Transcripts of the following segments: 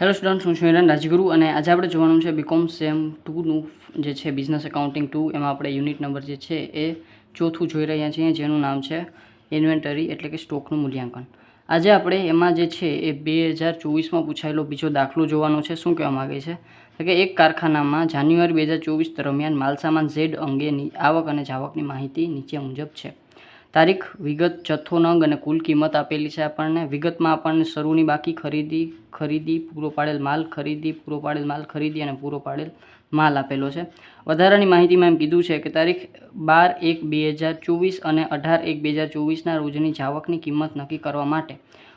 Hello student હું છું રાજગુરુ અને આજે આપણે જોવાનું છે બીકોમ સેમ ટુનું જે છે બિઝનેસ એકાઉન્ટિંગ ટુ એમાં આપણે યુનિટ નંબર જે છે એ ચોથું જોઈ રહ્યા છીએ, જેનું નામ છે ઇન્વેન્ટરી એટલે કે સ્ટોકનું મૂલ્યાંકન. આજે આપણે એમાં જે છે એ બે હજાર ચોવીસમાં પૂછાયેલો બીજો દાખલો જોવાનો છે, શું કહેવા માગે છે? કે એક કારખાનામાં જાન્યુઆરી બે હજાર ચોવીસ દરમિયાન માલસામાન ઝેડ અંગેની આવક અને જાવકની માહિતી નીચે મુજબ છે. તારીખ વિગત જથ્થો નંગ અને કુલ કિંમત આપેલી છે આપણને. વિગતમાં આપણને શરૂની બાકી ખરીદી ખરીદી, પૂરો પાડેલ માલ ખરીદી, પૂરો પાડેલ માલ ખરીદી અને પૂરો પાડેલ માલ આપેલો છે. વધારાની માહિતીમાં એમ કીધું છે કે તારીખ બાર એક બે હજાર ચોવીસ અને અઢાર એક બે હજાર ચોવીસના રોજની જાવકની કિંમત નક્કી કરવા માટે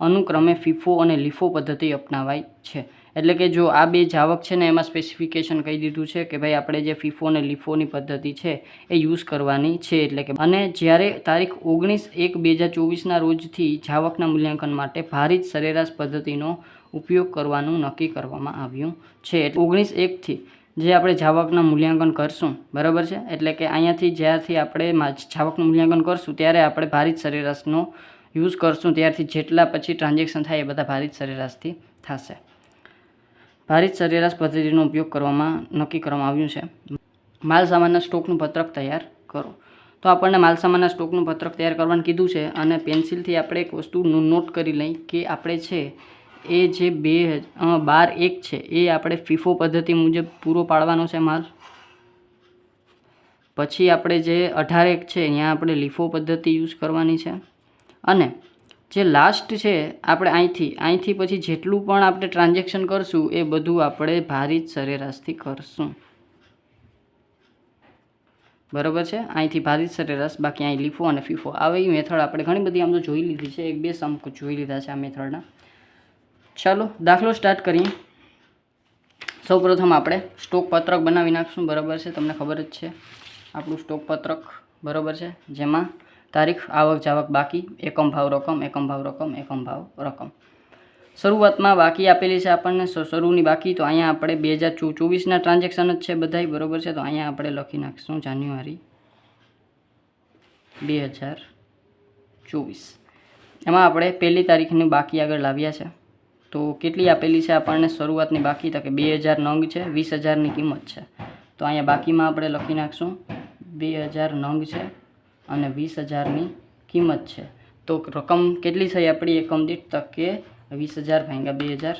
અનુક્રમે ફીફો અને લીફો પદ્ધતિ અપનાવાય છે. એટલે કે જો આ બે જાવક છે ને એમાં સ્પેસિફિકેશન કહી દીધું છે કે ભાઈ આપણે જે ફીફો અને લીફોની પદ્ધતિ છે એ યુઝ કરવાની છે. એટલે કે અને જ્યારે તારીખ ઓગણીસ એક બે હજાર ચોવીસના રોજથી જાવકના મૂલ્યાંકન માટે ભારિત સરેરાશ પદ્ધતિનો ઉપયોગ કરવાનું નક્કી કરવામાં આવ્યું છે. ઓગણીસ એકથી જે આપણે જાવકના મૂલ્યાંકન કરશું, બરાબર છે? એટલે કે અહીંયાથી જ્યારથી આપણે જાવકનું મૂલ્યાંકન કરશું, ત્યારે આપણે ભારિત સરેરાશનો યુઝ કરશું. ત્યારથી જેટલા પછી ટ્રાન્ઝેક્શન થાય એ બધા ભારિત સરેરાશથી થશે. ભારિત સરેરાશ પદ્ધતિનો ઉપયોગ કરવામાં નક્કી કરવામાં આવ્યું છે. માલ સામાનના સ્ટોકનું પત્રક તૈયાર કરો. તો આપણને માલ સામાનના સ્ટોકનું પત્રક તૈયાર કરવાનું કીધું છે અને પેન્સિલથી આપણે એક વસ્તુ નોટ કરી લઈ કે આપણે છે એ જે બે બાર, એક છે એ આપણે ફીફો પદ્ધતિ મુજબ પૂરો પાડવાનો છે માલ. પછી આપણે જે અઢાર, એક છે ત્યાં આપણે લીફો પદ્ધતિ યુઝ કરવાની છે. અને જે લાસ્ટ છે, આપણે અહીંથી અહીંથી પછી જેટલું પણ આપણે ટ્રાન્ઝેક્શન કરશું, એ બધું આપણે ભારિત સરેરાશથી કરશું. બરાબર છે? અહીંથી ભારિત સરેરાશ, બાકી અહીં લીફો અને ફીફો. આવી મેથડ આપણે ઘણી બધી આમ તો જોઈ લીધી છે, એક બે સમ જોઈ લીધા છે આ મેથડના. ચાલો, દાખલો સ્ટાર્ટ કરીએ. સૌપ્રથમ આપણે સ્ટોક પત્રક બનાવી નાખશું, બરાબર છે? તમને ખબર જ છે, આપણું સ્ટોક પત્રક, બરાબર છે? જેમાં તારીખ, આવક, જાવક બાકી, એકમ ભાવ, રકમ, એકમ ભાવ, રકમ, એકમ ભાવ, રકમ. શરૂઆતમાં બાકી આપેલી છે આપણને શરૂની બાકી તો અહીંયા આપણે બે હજાર ચોવીસના ટ્રાન્ઝેક્શન જ છે બધાય, બરાબર છે? તો અહીંયા આપણે લખી નાખીશું જાન્યુઆરી બે હજાર ચોવીસ. એમાં આપણે પહેલી તારીખની બાકી આગળ લાવ્યા છે. તો કેટલી આપેલી છે આપણને શરૂઆતની બાકી? તો કે બે હજાર નંગ છે, વીસ હજારની કિંમત છે. તો અહીંયા બાકીમાં આપણે લખી નાખીશું, બે હજાર નંગ છે અને વીસ હજારની કિંમત છે. તો રકમ કેટલી થઈ આપણી એકમ દીઠ? તો કે વીસ હજાર ભાંગ્યા બે હજાર.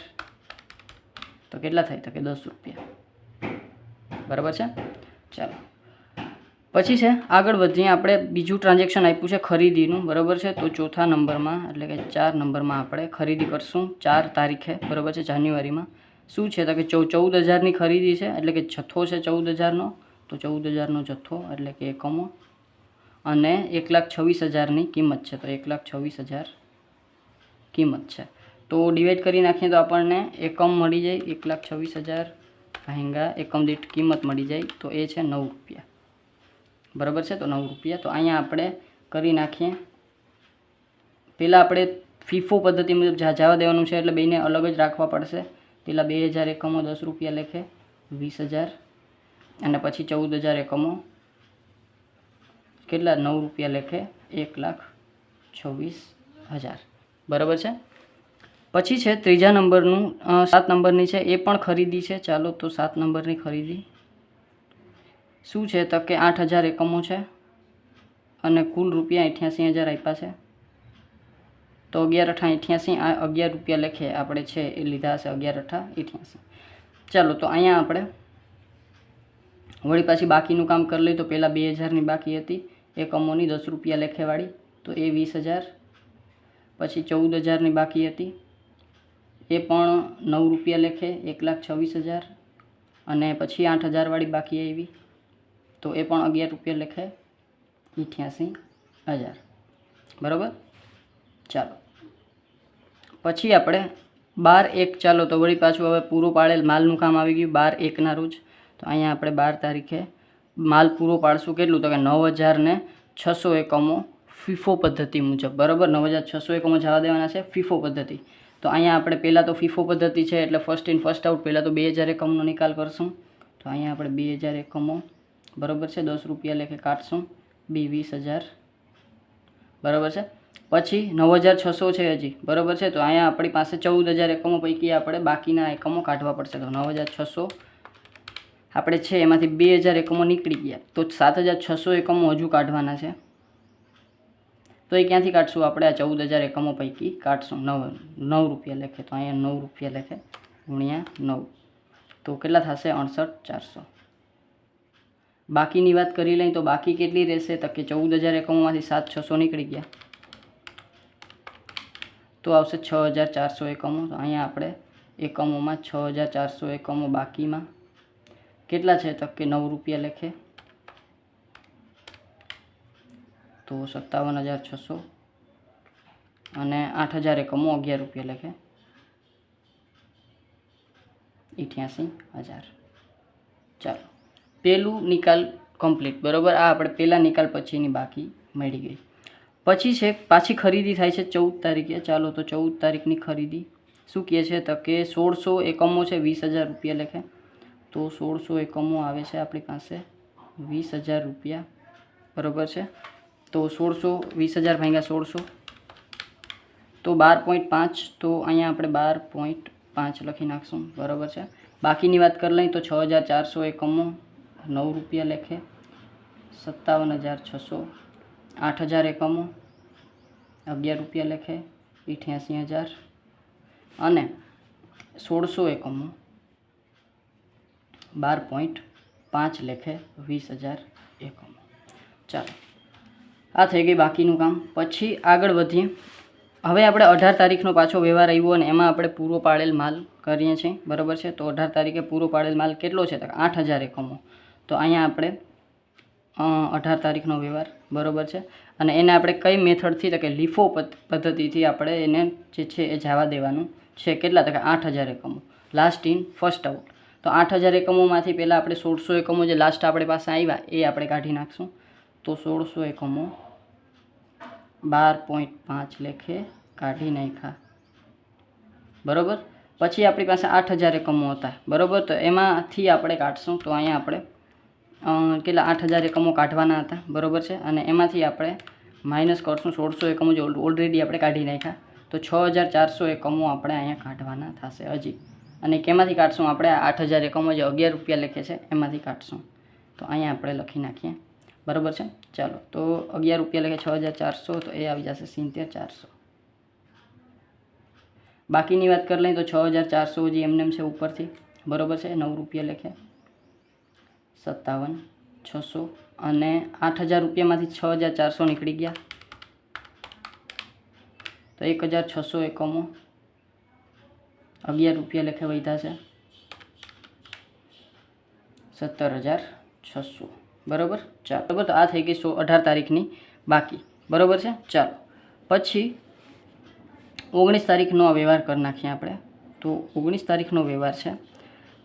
તો કેટલા થાય? તો કે દસ રૂપિયા. બરાબર છે? ચાલો. પછી છે, આગળ વધીએ. આપણે બીજું ટ્રાન્ઝેક્શન આપ્યું છે ખરીદીનું. બરાબર છે? તો ચોથા નંબરમાં, એટલે કે ચાર નંબરમાં આપણે ખરીદી કરશું. ચાર તારીખે, બરાબર છે? જાન્યુઆરીમાં. શું છે? તો કે ચૌ, ચૌદ હજારની ખરીદી છે, એટલે કે જથ્થો છે ચૌદ હજારનો. તો ચૌદ હજારનો જથ્થો, એટલે કે એકમો. અને એક લાખ છવ્વીસ હજારની કિંમત છે. તો એક લાખ છવ્વીસ હજાર કિંમત છે. તો ડિવાઈડ કરી નાખીએ તો આપણને એકમ મળી જાય. એક લાખ છવ્વીસ હજાર ભાંગા એકમ દીઠ કિંમત મળી જાય. તો એ છે નવ રૂપિયા. બરાબર છે? તો નવ રૂપિયા. તો અહીંયા આપણે કરી નાખીએ. પહેલાં આપણે ફીફો પદ્ધતિ મુજબ જવા દેવાનું છે એટલે બેને અલગ જ રાખવા પડશે. પહેલાં બે હજાર એકમો દસ રૂપિયા લેખે વીસ હજાર અને પછી ચૌદ હજાર એકમો કેટલા નવ રૂપિયા લેખે? એક લાખ છવ્વીસ હજાર. બરાબર છે? પછી છે ત્રીજા નંબરનું સાત નંબરની છે, એ પણ ખરીદી છે. ચાલો તો સાત નંબરની ખરીદી. શું છે? તો કે આઠ હજાર એકમો છે અને કુલ રૂપિયા અઠ્યાસી હજાર આપ્યા છે. તો અગિયાર અઠા અઠ્યાસી આ અગિયાર રૂપિયા લેખે આપણે છે એ લીધા હશે, અગિયાર અઠા અઠ્યાસી ચાલો તો અહીંયા આપણે વળી પાછી બાકીનું કામ કરી લઈએ. તો પહેલાં બે હજારની બાકી હતી. એકમોની દસ રૂપિયા લેખેવાળી, તો એ વીસ હજાર. પછી ચૌદ હજારની બાકી હતી. એ પણ નવ રૂપિયા લેખે, એક લાખ છવ્વીસ હજાર. અને પછી આઠ હજારવાળી બાકી આવી, તો એ પણ અગિયાર રૂપિયા લેખે અઠ્યાસી હજાર. બરાબર? ચાલો. પછી આપણે બાર એક, ચાલો તો વળી પાછું હવે પૂરું પાડેલ માલનું કામ આવી ગયું, બાર એકના રોજ. તો અહીંયા આપણે બાર તારીખે માલ પૂરો પાડશું કેટલું? તો કે નવ હજાર ને છસો એકમો ફીફો પદ્ધતિ મુજબ. બરાબર? નવ હજાર છસો એકમો જવા દેવાના છે ફીફો પદ્ધતિ. તો અહીંયા આપણે પહેલાં તો ફીફો પદ્ધતિ છે એટલે ફર્સ્ટ ઇન ફર્સ્ટ આઉટ પહેલાં તો બે હજાર એકમનો નિકાલ કરશું. તો અહીંયા આપણે બે હજાર એકમો. બરાબર છે? દસ રૂપિયા લેખે કાઢશું. બી વીસ હજાર. બરાબર છે? પછી નવ હજાર છસો છે હજી. બરાબર છે? તો અહીંયા આપણી પાસે ચૌદ હજાર એકમો પૈકી આપણે બાકીના એકમો કાઢવા પડશે. તો નવ હજાર છસો આપણે છે, એમાંથી બે હજાર એકમો નીકળી ગયા. તો સાત હજાર છસો એકમો હજુ કાઢવાના છે. તો એ ક્યાંથી કાઢશું આપણે? આ ચૌદ હજાર એકમો પૈકી કાઢશું. નવ નવ રૂપિયા લેખે. તો અહીંયા નવ રૂપિયા લેખે. ગુણ્યા નવ. તો કેટલા થશે? અડસઠ, ચારસો. બાકીની વાત કરી લઈએ તો બાકી કેટલી રહેશે? તો કે ચૌદ હજાર એકમોમાંથી સાત, છસો નીકળી ગયા. તો આવશે છ હજાર ચારસો એકમો. તો અહીંયા આપણે એકમોમાં છ હજાર ચારસો એકમો બાકીમાં. કેટલા છે તો કે નવ રૂપિયા લેખે? તો સત્તાવન હજાર છસો. અને આઠ હજાર એકમો અગિયાર રૂપિયા લેખે. અઠ્યાસી હજાર. ચાલો. પહેલું નિકાલ કમ્પ્લીટ. બરાબર? આ આપણે પહેલાં નિકાલ પછીની બાકી મળી ગઈ. પછી છે, પાછી ખરીદી થાય છે ચૌદ તારીખે. ચાલો તો ચૌદ તારીખની ખરીદી. શું કહે છે તો કે સોળસો એકમો છે, વીસ હજાર રૂપિયા લેખે. તો સોળસો એકમો આવે છે આપણી પાસે. વીસ હજાર રૂપિયા. બરાબર છે? તો સોળસો, વીસ હજાર ભાંગ્યા સોળસો. તો બાર પોઈન્ટ પાંચ, તો અહીંયા આપણે બાર પોઈન્ટ પાંચ લખી નાખશું. બરાબર છે? બાકીની વાત કરી લઈએ તો છ હજાર ચારસો એકમો નવ રૂપિયા લેખે. સત્તાવન હજાર છસો. આઠ હજાર એકમો અગિયાર રૂપિયા લેખે. અઠ્યાસી હજાર. અને સોળસો એકમો બાર પોઈન્ટ પાંચ લેખે વીસ હજાર એકમો. ચાલો, આ થઈ ગઈ બાકીનું કામ. પછી આગળ વધીએ. હવે આપણે અઢાર તારીખનો પાછો વ્યવહાર આવ્યો અને એમાં આપણે પૂરો પાડેલ માલ કરીએ છીએ. બરાબર છે? તો અઢાર તારીખે પૂરો પાડેલ માલ કેટલો છે? તો આઠ હજાર એકમો. તો અહીંયા આપણે અઢાર તારીખનો વ્યવહાર. બરાબર છે? અને એને આપણે કઈ મેથડથી, તો કે લીફો પદ્ધતિથી આપણે એને જે છે એ જવા દેવાનું છે. કેટલા? તો કે આઠ હજાર એકમો. લાસ્ટ ઇન ફર્સ્ટ આઉટ તો આઠ હજાર એકમોમાંથી પહેલાં આપણે સોળસો એકમો જે લાસ્ટ આપણી પાસે આવ્યા, એ આપણે કાઢી નાખશું. તો સોળસો એકમો બાર પોઈન્ટ પાંચ લેખે કાઢી નાખ્યા. બરાબર? પછી આપણી પાસે આઠ હજાર એકમો હતા. બરાબર? તો એમાંથી આપણે કાઢશું. તો અહીંયા આપણે કેટલા? આઠ હજાર એકમો કાઢવાના હતા. બરાબર છે? અને એમાંથી આપણે માઇનસ કરશું. સોળસો એકમો જે ઓલરેડી આપણે કાઢી નાખ્યા. તો છ હજાર ચારસો એકમો આપણે અહીંયા કાઢવાના થશે હજી. અને કેમાંથી કાઢશું? આપણે આઠ હજાર એકમો જે અગિયાર રૂપિયા લખે છે, એમાંથી કાઢશું. તો અહીંયા આપણે લખી નાખીએ. બરાબર છે? ચાલો. તો અગિયાર રૂપિયા લખે છ હજાર ચારસો, તો એ આવી જશે સિત્તેર ચારસો. બાકીની વાત કરી લઈએ તો છ હજાર ચારસો હજી એમનેમ છે ઉપરથી. બરાબર છે? નવ રૂપિયા લખે. સત્તાવન, છસો અને આઠ હજાર રૂપિયામાંથી છ હજાર ચારસો નીકળી ગયા. તો એક હજાર છસો એકમો. અગિયાર રૂપિયા લેખે વધ્યા છે. સત્તર હજાર છસો. બરાબર? ચાલો. બરાબર, તો આ થઈ ગઈ સો અઢાર તારીખની બાકી. બરાબર છે? ચાલો. પછી ઓગણીસ તારીખનો વ્યવહાર કરી નાખીએ આપણે. તો ઓગણીસ તારીખનો વ્યવહાર છે.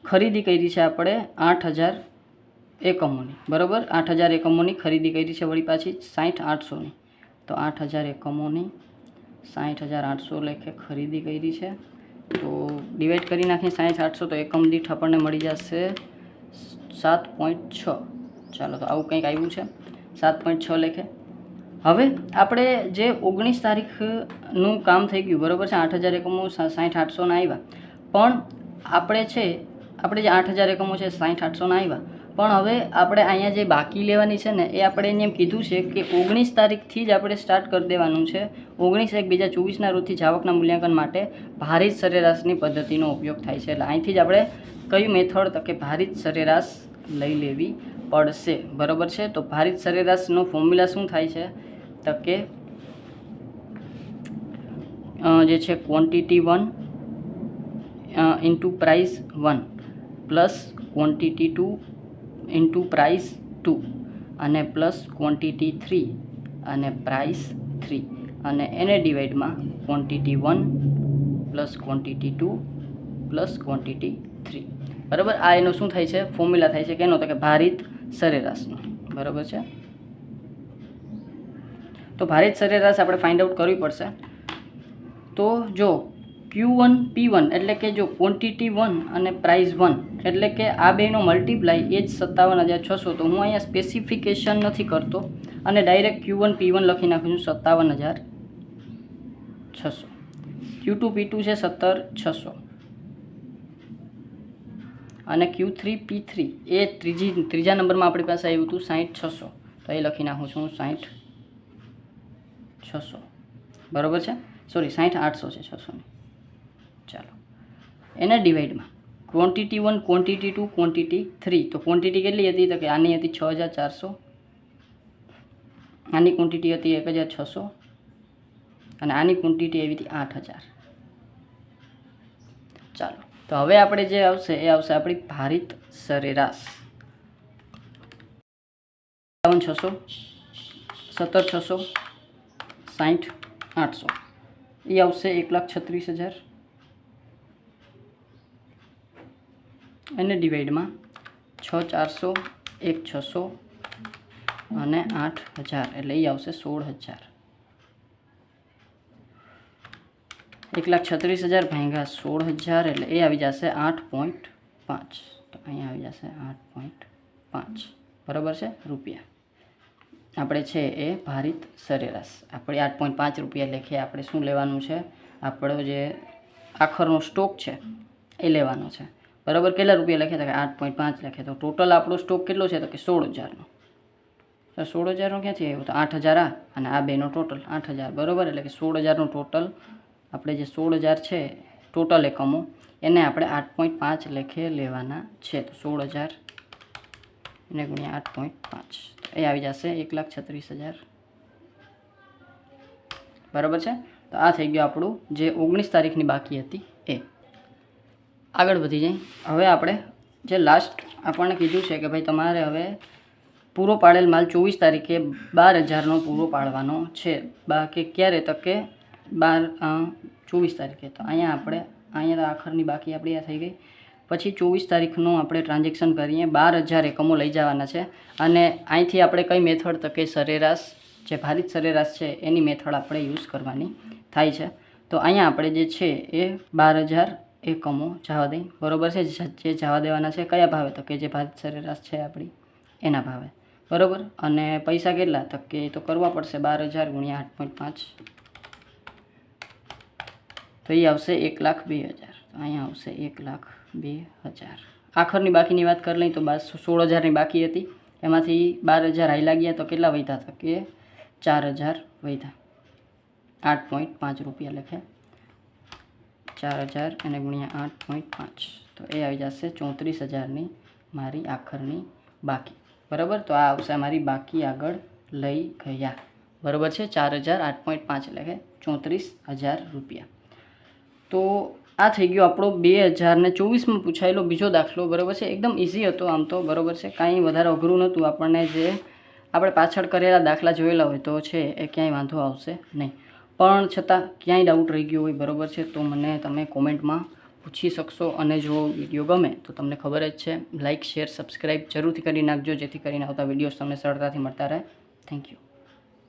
ખરીદી કરી છે આપણે આઠ હજાર એકમોની. બરાબર? આઠ હજાર એકમોની ખરીદી કરી છે વળી પાછી સાઠ આઠસોની. તો આઠ હજાર એકમોની સાઠ હજાર આઠસો લેખે ખરીદી કરી છે. તો ડિવાઈડ કરી નાખીએ સાઠ આઠસો તો એકમ દીઠ આપણને મળી જશે સાત પોઈન્ટ છ. ચાલો તો આવું કંઈક આવ્યું છે. સાત પોઈન્ટ છ લેખે. હવે આપણે જે ઓગણીસ તારીખનું કામ થઈ ગયું, બરાબર છે? આઠ હજાર એકમો સાઠ આઠસોના આવ્યા. પણ આપણે છે, આપણે જે આઠ હજાર એકમો છે સાઠ આઠસોના આવ્યા પણ હવે આપણે અહીંયા જે બાકી લેવાની છે ને, એ આપણે એને એમ કીધું છે કે ઓગણીસ તારીખથી જ આપણે સ્ટાર્ટ કરી દેવાનું છે. ઓગણીસ એક બીજા ચોવીસના રોજથી જાવકના મૂલ્યાંકન માટે ભારિત સરેરાશની પદ્ધતિનો ઉપયોગ થાય છે. એટલે અહીંથી જ આપણે કઈ મેથડ તો કે ભારિત સરેરાશ લઈ લેવી પડશે. બરાબર છે? તો ભારિત સરેરાશનો ફોર્મ્યુલા શું થાય છે? તો કે જે છે quantity one into price one plus quantity two into price two અને પ્લસ ક્વોન્ટિટી થ્રી અને પ્રાઇસ થ્રી અને એને ડિવાઈડમાં quantity one plus quantity two plus quantity three બરાબર? આ એનો શું થાય છે? ફોર્મ્યુલા થાય છે કેનો તો કે ભારિત સરેરાશનો. બરાબર છે? તો ભારિત સરેરાશ આપણે ફાઇન્ડ આઉટ કરવી પડશે. તો જો ક્યુ વન પી વન એટલે કે જો ક્વોન્ટિટી વન અને પ્રાઇસ વન એટલે કે આ બેનો મલ્ટીપ્લાય એ જ સત્તાવન હજાર છસો. તો હું અહીંયા સ્પેસિફિકેશન નથી કરતો અને direct Q one P one લખી નાખું છું સત્તાવન હજાર છસો. ક્યુ ટુ પી ટુ છે સત્તર છસો. અને ક્યુ થ્રી પી થ્રી એ ત્રીજી, ત્રીજા નંબરમાં આપણી પાસે આવ્યું હતું સાઠ છસો. તો એ લખી નાખું છું સાઠ છસો. બરાબર છે? સોરી સાઠ આઠસો છે છસોની. એના ડિવાઈડમાં quantity one quantity two quantity three તો ક્વોન્ટિટી કેટલી હતી? તો કે આની હતી છ હજાર ચારસો. આની ક્વોન્ટિટી હતી એક હજાર છસો. અને આની ક્વોન્ટિટી આવી હતી આઠ હજાર. ચાલો, તો હવે આપણે જે આવશે, એ આવશે આપણી ભારિત સરેરાશ. બાવન છસો સત્તર છસો સાઠ આઠસો. એ આવશે એક લાખ છત્રીસ હજાર. અને ડિવાઈડમાં છ ચારસો, એક છસો અને આઠ હજાર. એટલે એ આવશે સોળ હજાર. એક લાખ છત્રીસ હજાર ભાંગા સોળ હજાર, એટલે એ આવી જશે આઠ પોઈન્ટ પાંચ. તો અહીંયા આવી જશે આઠ પોઈન્ટ પાંચ. બરાબર છે? રૂપિયા. આપણે છે એ ભારિત સરેરાશ. આપણે આઠ પોઈન્ટ પાંચ રૂપિયા લેખે આપણે શું લેવાનું છે? આપણો જે આખરનો સ્ટોક છે, એ લેવાનો છે. બરાબર કેટલા રૂપિયા લખે હતા? કે આઠ પોઈન્ટ પાંચ લખે તો ટોટલ આપણો સ્ટોક કેટલો છે? તો કે સોળ હજારનો. તો સોળ હજારનો ક્યાંથી આવ્યો? તો આઠ હજાર આ અને આ બેનો ટોટલ આઠ હજાર. બરાબર? એટલે કે સોળ હજારનો ટોટલ આપણે જે સોળ હજાર છે ટોટલ એકમો, એને આપણે આઠ પોઈન્ટ પાંચ લેખે લેવાના છે. તો સોળ હજાર એને ગુણ્યા આઠ પોઈન્ટ પાંચ. એ આવી જશે. એક લાખ છત્રીસ હજાર. બરાબર છે? તો આ થઈ ગયું આપણું જે ઓગણીસ તારીખની બાકી હતી એ. આગળ વધી જાય. હવે આપણે જે લાસ્ટ આપણને કીધું છે કે ભાઈ તમારે હવે પૂરો પાડેલ માલ ચોવીસ તારીખે બાર હજારનો પૂરો પાડવાનો છે. બાકી ક્યારે તકે? બાર ચોવીસ તારીખે. તો અહીંયા આપણે, અહીંયા આખરની બાકી આપણી આ થઈ ગઈ. પછી ચોવીસ તારીખનું આપણે ટ્રાન્ઝેક્શન કરીએ. બાર હજાર એકમો લઈ જવાના છે. અને અહીંથી આપણે કઈ મેથડ તો કે સરેરાશ, જે ભારિત સરેરાશ છે, એની મેથડ આપણે યુઝ કરવાની થાય છે. તો અહીંયા આપણે જે છે એ બાર હજાર એકમો જવા દઈ બરોબર છે? જે જવા દેવાના છે, કયા ભાવે? તો કે જે ભારત સરેરાશ છે આપણી, એના ભાવે. બરાબર? અને પૈસા કેટલા? તો કે તો કરવા પડશે, બાર હજાર ગુણ્યા આઠ પોઈન્ટ પાંચ. તો એ આવશે એક લાખ બે હજાર. તો અહીંયા આવશે એક લાખ બે હજાર. આખરની બાકીની વાત કરી લઈ તો બસ સોળ હજારની બાકી હતી. એમાંથી બાર હજાર હાઈ લાગ્યા, તો કેટલા વધ્યા તો કે ચાર હજાર વધ્યા આઠ પોઈન્ટ પાંચ રૂપિયા લખે ચાર હજાર અને ગુણ્યા આઠ પોઈન્ટ પાંચ. તો એ આવી જશે ચોત્રીસ હજારની મારી આખરની બાકી. બરાબર? તો આ આવશે મારી બાકી આગળ લઈ ગયા. બરાબર છે? ચાર હજાર આઠ પોઈન્ટ પાંચ એટલે કે ચોત્રીસ હજાર રૂપિયા. તો આ થઈ ગયો આપણો બે હજાર ને ચોવીસમાં પૂછાયેલો બીજો દાખલો. બરાબર છે? એકદમ ઇઝી હતો આમ તો. બરાબર છે? કાંઈ વધારે અઘરું નહોતું. આપણને જે આપણે પાછળ કરેલા દાખલા જોયેલા હોય તો છે, એ ક્યાંય વાંધો આવશે નહીં. પણ છતાં ક્યાંય ડાઉટ રહી ગયો હોય, બરાબર છે? તો મને તમે કોમેન્ટમાં પૂછી શકશો અને જો વીડિયો ગમે, તો તમને ખબર જ છે. લાઇક શેર સબસ્ક્રાઈબ જરૂરથી કરી નાખજો, જેથી કરીને આવતા વિડીયોઝ તમને સરળતાથી મળતા રહે. Thank you